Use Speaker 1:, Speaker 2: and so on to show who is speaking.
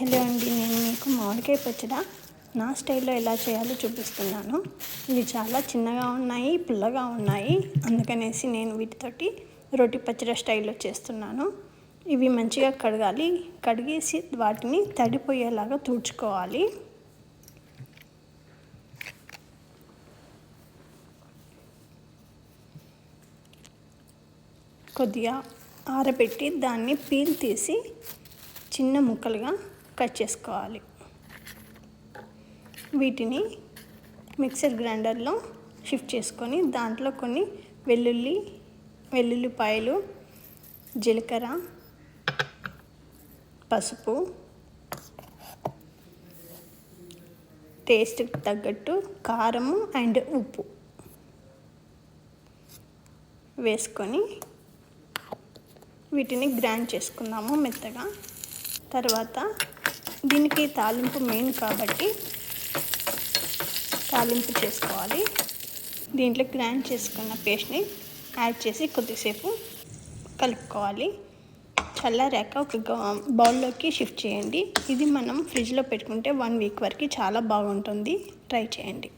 Speaker 1: Hello అండి నేను మీకు మామిడికాయ పచ్చడ నా స్టైల్లో ఎలా చేయాలో చూపిస్తున్నాను. ఇవి చాలా చిన్నగా ఉన్నాయి పుల్లగా ఉన్నాయి. అందుకనేసి నేను వీటితోటి రొట్టి పచ్చడి స్టైల్లో చేస్తున్నాను. ఇవి మంచిగా కడగాలి కడిగేసి వాటిని తడిపోయేలాగా తుడుచుకోవాలి. కొద్దిగా ఆరబెట్టి దాన్ని పీల్ తీసి చిన్న ముక్కలుగా కట్ చేసుకోవాలి. వీటిని మిక్సర్ గ్రైండర్లో షిఫ్ట్ చేసుకొని దాంట్లో కొన్ని వెల్లుల్లి వెల్లుల్లిపాయలు జీలకర్ర పసుపు టేస్ట్కి తగ్గట్టు కారము అండ్ ఉప్పు వేసుకొని వీటిని గ్రైండ్ చేసుకుందాము మెత్తగా. తర్వాత దీనికి తాలింపు మెయిన్ కాబట్టి తాలింపు చేసుకోవాలి. దీంట్లో గ్రైండ్ చేసుకున్న పేస్ట్ని యాడ్ చేసి కొద్దిసేపు కలుపుకోవాలి. చల్లారాక ఒక బౌల్లోకి షిఫ్ట్ చేయండి. ఇది మనం ఫ్రిడ్జ్లో పెట్టుకుంటే వన్ వీక్ వరకు చాలా బాగుంటుంది. ట్రై చేయండి.